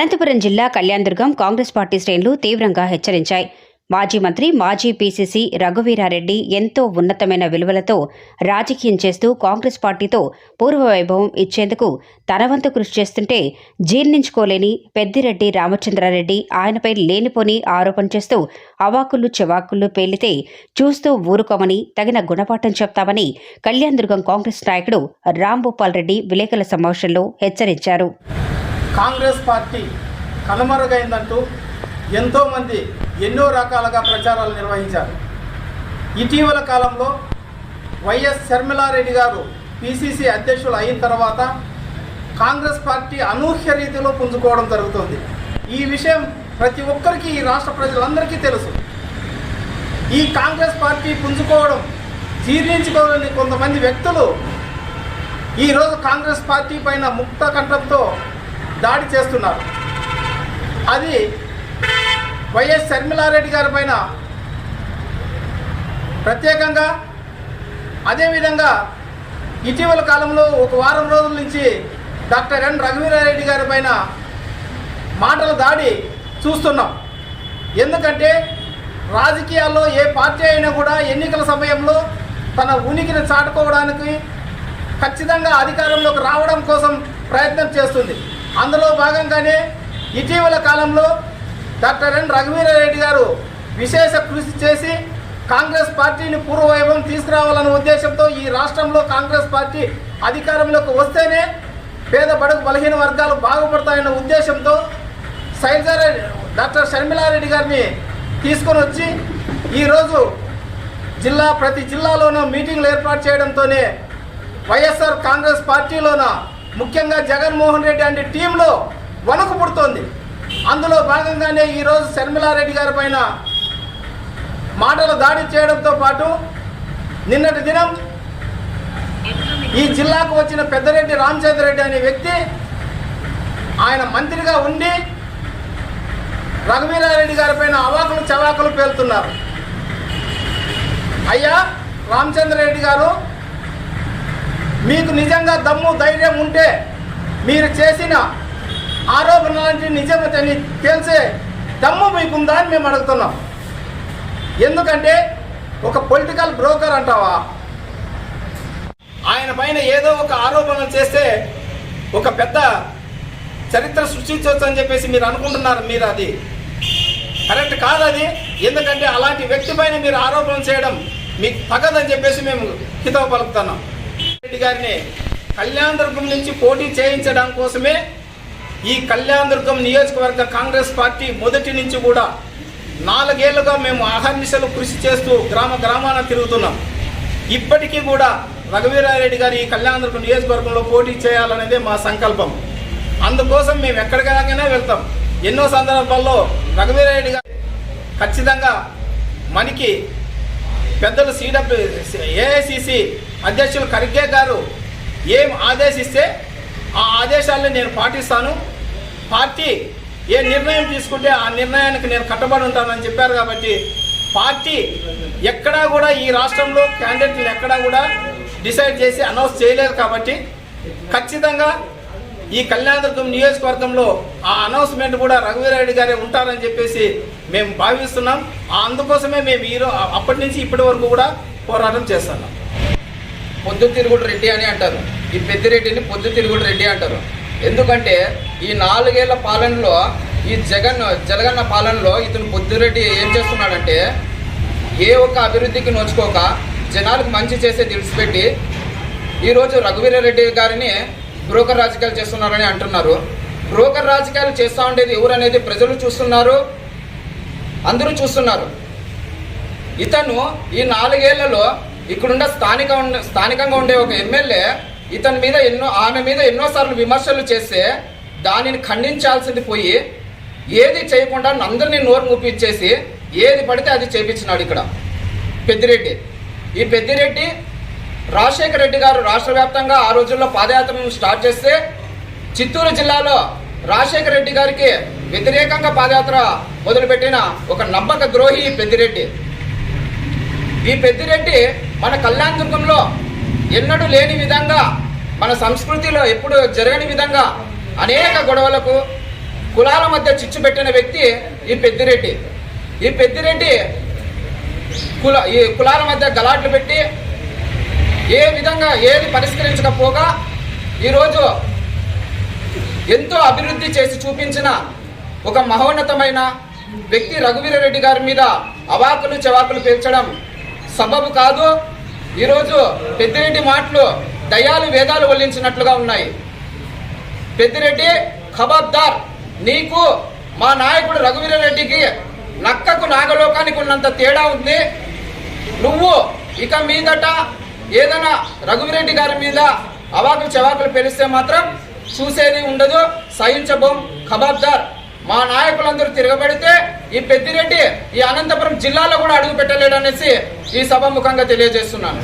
అనంతపురం జిల్లా కళ్యాణదుర్గం కాంగ్రెస్ పార్టీ శ్రేణులు తీవ్రంగా హెచ్చరించాయి. మాజీ మంత్రి మాజీ పీసీసీ రఘువీరారెడ్డి ఎంతో ఉన్నతమైన విలువలతో రాజకీయం చేస్తూ కాంగ్రెస్ పార్టీతో పూర్వ వైభవం ఇచ్చేందుకు తనవంతు కృషి చేస్తుంటే జీర్ణించుకోలేని పెద్దిరెడ్డి రామచంద్రారెడ్డి ఆయనపై లేనిపోని ఆరోపణ చేస్తూ అవాకులు చెవాకులు పేలితే చూస్తూ ఊరుకోమని తగిన గుణపాఠం చెప్తామని కళ్యాణదుర్గం కాంగ్రెస్ నాయకుడు రాంభూపాల్ రెడ్డి విలేకరుల సమావేశంలో హెచ్చరించారు. కాంగ్రెస్ పార్టీ కనుమరుగైందంటూ ఎంతోమంది ఎన్నో రకాలుగా ప్రచారాలు నిర్వహించారు. ఇటీవల కాలంలో వైఎస్ శర్మిలారెడ్డి గారు పిసిసి అధ్యక్షులు అయిన తర్వాత కాంగ్రెస్ పార్టీ అనూహ్య రీతిలో పుంజుకోవడం జరుగుతుంది. ఈ విషయం ప్రతి ఒక్కరికి ఈ రాష్ట్ర ప్రజలందరికీ తెలుసు. ఈ కాంగ్రెస్ పార్టీ పుంజుకోవడం జీర్ణించుకోవాలని కొంతమంది వ్యక్తులు ఈరోజు కాంగ్రెస్ పార్టీ పైన ముక్త కంఠంతో దాడి చేస్తున్నారు. అది వైఎస్ శర్మిలారెడ్డి గారి పైన ప్రత్యేకంగా అదేవిధంగా ఇటీవల కాలంలో ఒక వారం రోజుల నుంచి డాక్టర్ ఎన్ రఘువీరారెడ్డి గారి పైన మాటల దాడి చూస్తున్నాం. ఎందుకంటే రాజకీయాల్లో ఏ పార్టీ అయినా కూడా ఎన్నికల సమయంలో తన ఉనికిని చాటుకోవడానికి ఖచ్చితంగా అధికారంలోకి రావడం కోసం ప్రయత్నం చేస్తుంది. అందులో భాగంగానే ఇటీవల కాలంలో డాక్టర్ ఎన్ రఘువీరారెడ్డి గారు విశేష కృషి చేసి కాంగ్రెస్ పార్టీని పూర్వవైభవం తీసుకురావాలనే ఉద్దేశంతో ఈ రాష్ట్రంలో కాంగ్రెస్ పార్టీ అధికారంలోకి వస్తేనే పేద బడుగు బలహీన వర్గాలు బాగుపడతాయన్న ఉద్దేశంతో శైలజారెడ్డి డాక్టర్ షర్మిలారెడ్డి గారిని తీసుకొని వచ్చి ఈరోజు జిల్లా ప్రతి జిల్లాలోనూ మీటింగ్లు ఏర్పాటు చేయడంతోనే వైఎస్ఆర్ కాంగ్రెస్ పార్టీలోన ముఖ్యంగా జగన్మోహన్ రెడ్డి అనే టీంలో వణుకు పుడుతోంది. అందులో భాగంగానే ఈరోజు శర్మిలారెడ్డి గారి పైన మాటలు దాడి చేయడంతో పాటు నిన్నటి దినం ఈ జిల్లాకు వచ్చిన పెద్దరెడ్డి రామచంద్ర రెడ్డి అనే వ్యక్తి ఆయన మంత్రిగా ఉండి రఘువీరారెడ్డి గారి పైన అవాకులు చవాకులు పేలుతున్నారు. అయ్యా రామచంద్రరెడ్డి గారు మీకు నిజంగా దమ్ము ధైర్యం ఉంటే మీరు చేసిన ఆరోపణలంటే నిజమని తెలిసే దమ్ము మీకుందా అని మేము అడుగుతున్నాం. ఎందుకంటే ఒక పొలిటికల్ బ్రోకర్ అంటావా? ఆయన పైన ఏదో ఒక ఆరోపణలు చేస్తే ఒక పెద్ద చరిత్ర సృష్టించవచ్చు అని చెప్పేసి మీరు అనుకుంటున్నారు మీరు అది. కరెక్ట్ కాదు అది. ఎందుకంటే అలాంటి వ్యక్తి పైన మీరు ఆరోపణలు చేయడం మీకు తగదని చెప్పేసి మేము హితవు పలుకుతున్నాం. రెడ్డి గారిని కళ్యాణదుర్గం నుంచి పోటీ చేయించడం కోసమే ఈ కళ్యాణ దుర్గం నియోజకవర్గ కాంగ్రెస్ పార్టీ మొదటి నుంచి కూడా నాలుగేళ్ళుగా మేము అహర్నిశలు కృషి చేస్తూ గ్రామ గ్రామాన తిరుగుతున్నాం. ఇప్పటికీ కూడా రఘువీరారెడ్డి గారు ఈ కళ్యాణ దుర్గం నియోజకవర్గంలో పోటీ చేయాలనేదే మా సంకల్పం. అందుకోసం మేము ఎక్కడికైనా వెళ్తాం. ఎన్నో సందర్భాల్లో రఘువీరారెడ్డి గారు ఖచ్చితంగా మనకి పెద్దలు సిడబ్ల్యూ ఏఐసిసి అధ్యక్షులు ఖర్గే గారు ఏం ఆదేశిస్తే ఆ ఆదేశాలను నేను పాటిస్తాను. పార్టీ ఏ నిర్ణయం తీసుకుంటే ఆ నిర్ణయానికి నేను కట్టుబడి ఉంటానని చెప్పారు కాబట్టి పార్టీ ఎక్కడా కూడా ఈ రాష్ట్రంలో క్యాండిడేట్లు ఎక్కడా కూడా డిసైడ్ చేసి అనౌన్స్ చేయలేదు కాబట్టి ఖచ్చితంగా ఈ కళ్యాణదుర్గం నియోజకవర్గంలో ఆ అనౌన్స్మెంట్ కూడా రఘువీరాయుడు గారే ఉంటారని చెప్పేసి మేము భావిస్తున్నాం. అందుకోసమే మేము ఈ అప్పటి నుంచి ఇప్పటి వరకు కూడా పోరాటం చేస్తున్నాం. పొద్దుతిరుగుడు రెడ్డి అని అంటారు. ఈ పెద్దిరెడ్డిని పొద్దుతిరుగుడు రెడ్డి అంటారు. ఎందుకంటే ఈ నాలుగేళ్ళ పాలనలో ఈ జగన్ జగన్న పాలనలో ఇతను పొద్దురెడ్డి ఏం చేస్తున్నాడంటే ఏ ఒక్క అభివృద్ధికి నోచుకోక జనాలకు మంచి చేసే తెలిసిపెట్టి ఈరోజు రఘువీరారెడ్డి గారిని బ్రోకర్ రాజకీయాలు చేస్తున్నారని అంటున్నారు. బ్రోకర్ రాజకీయాలు చేస్తూ ఉండేది ఎవరనేది ప్రజలు చూస్తున్నారు అందరూ చూస్తున్నారు. ఇతను ఈ నాలుగేళ్ళలో ఇక్కడున్న స్థానిక స్థానికంగా ఉండే ఒక ఎమ్మెల్యే ఇతని మీద ఎన్నో ఆమె మీద ఎన్నోసార్లు విమర్శలు చేస్తే దానిని ఖండించాల్సింది పోయి ఏది చేయకుండా అందరినీ నోరు మూపించేసి ఏది పడితే అది చేపించినాడు ఇక్కడ పెద్దిరెడ్డి. ఈ పెద్దిరెడ్డి రాజశేఖర రెడ్డి గారు రాష్ట్ర వ్యాప్తంగా ఆ రోజుల్లో పాదయాత్రను స్టార్ట్ చేస్తే చిత్తూరు జిల్లాలో రాజశేఖర రెడ్డి గారికి వ్యతిరేకంగా పాదయాత్ర మొదలుపెట్టిన ఒక నమ్మక ద్రోహి ఈ పెద్దిరెడ్డి. ఈ పెద్దిరెడ్డి మన కళ్యాణ దుర్గంలో ఎన్నడూ లేని విధంగా మన సంస్కృతిలో ఎప్పుడు జరగని విధంగా అనేక గొడవలకు కులాల మధ్య చిచ్చు పెట్టిన వ్యక్తి ఈ పెద్దిరెడ్డి. ఈ పెద్దిరెడ్డి కుల ఈ కులాల మధ్య గలాట్లు పెట్టి ఏ విధంగా ఏది పరిష్కరించకపోగా ఈరోజు ఎంతో అభివృద్ధి చేసి చూపించిన ఒక మహోన్నతమైన వ్యక్తి రఘువీరరెడ్డి గారి మీద అవాకులు చవాకులు పేర్చడం సబబు కాదు. ఈరోజు పెద్దిరెడ్డి మాటలు దయాలు వేదాలు వల్లించినట్లుగా ఉన్నాయి. పెద్దిరెడ్డి ఖబర్దార్ నీకు మా నాయకుడు రఘువీరారెడ్డికి నక్కకు నాగలోకానికి ఉన్నంత తేడా ఉంది. నువ్వు ఇక మీదట ఏదైనా రఘువీరెడ్డి గారి మీద అవాకులు చవాకులు పెరిస్తే మాత్రం చూసేది ఉండదు. సహించబోం ఖబర్దార్. మా నాయకులందరూ తిరగబడితే ఈ పెద్దిరెడ్డి ఈ అనంతపురం జిల్లాలో కూడా అడుగు పెట్టలేడనేసి ఈ సభ ముఖంగా తెలియజేస్తున్నాను.